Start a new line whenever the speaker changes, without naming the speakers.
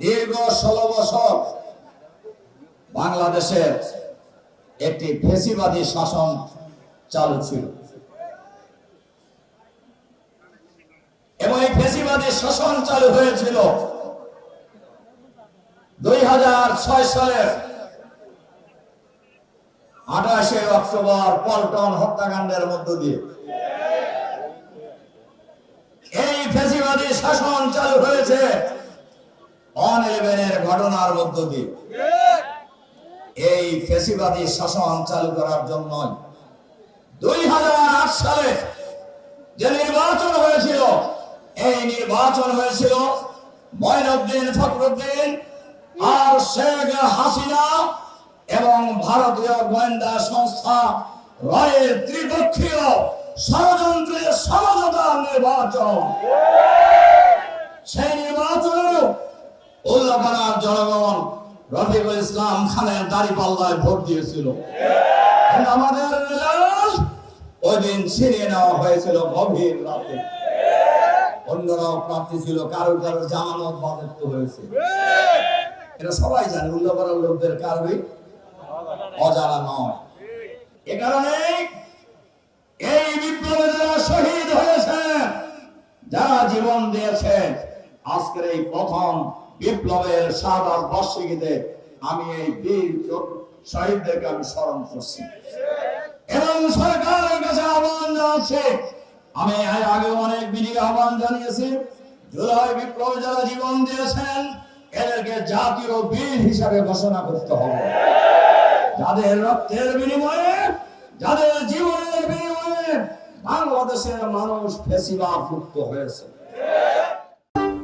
দীর্ঘ ষোলো বছর বাংলাদেশের একটি ফেসিবাদী শাসন চালু ছিল। এবং এই ফেসিবাদী শাসন চালু হয়েছিল দুই হাজার ছয় সালের আঠাশে অক্টোবর পল্টন হত্যাকাণ্ডের মধ্য দিয়ে এই ফেসিবাদী চালু হয়েছে। অন ঘটনার মধ্য দিয়ে। এই ফেসিবাদী শাসন চালু করার জন্য দুই হাজার আট সালে যে নির্বাচন হয়েছিল, এই নির্বাচন হয়েছিল ময়নুদ্দিন ফখরুদ্দিন আর শেখ হাসিনা এবং ভারতীয় গোয়েন্দা সংস্থা রয়ের ত্রিপক্ষীয় ষড়যন্ত্রের সমঝোতার নির্বাচন। সেই নির্বাচনে উল্লাপাড়ার জনগণ রফিকুল ইসলাম খানের দাড়ি পাল্লায় ভোট দিয়েছিল। আমাদের ওই দিন ছিনিয়ে নেওয়া হয়েছিল গভীর রাতে। অন্যরাও প্রার্থী ছিল কারও কারও জামানত বাজেপ্ত হয়েছে। এটা সবাই জানে, উল্লাপাড়ার লোকদের কারোই অজানা নয়। এ কারণে এই বিপ্লবে যারা শহীদ হয়েছেন, যারা জীবন দিয়েছেন আজকের এই প্রথম বিপ্লবের শাহাদ বার্ষিকীতে আমি এই বীর শহীদদেরকে আমি স্মরণ করছি। এবং সরকারের কাছে আহ্বান জানাচ্ছে, আমি আগে অনেক বিধিকে আহ্বান জানিয়েছি, জুলাই বিপ্লবে যারা জীবন দিয়েছেন, এদেরকে জাতীয় বীর হিসাবে ঘোষণা করতে হবে। যাদের রক্তের বিনিময়ে, যাদের জীবনের বিনিময়ে বাংলাদেশের মানুষ ফেসিবাদ মুক্ত হয়েছে।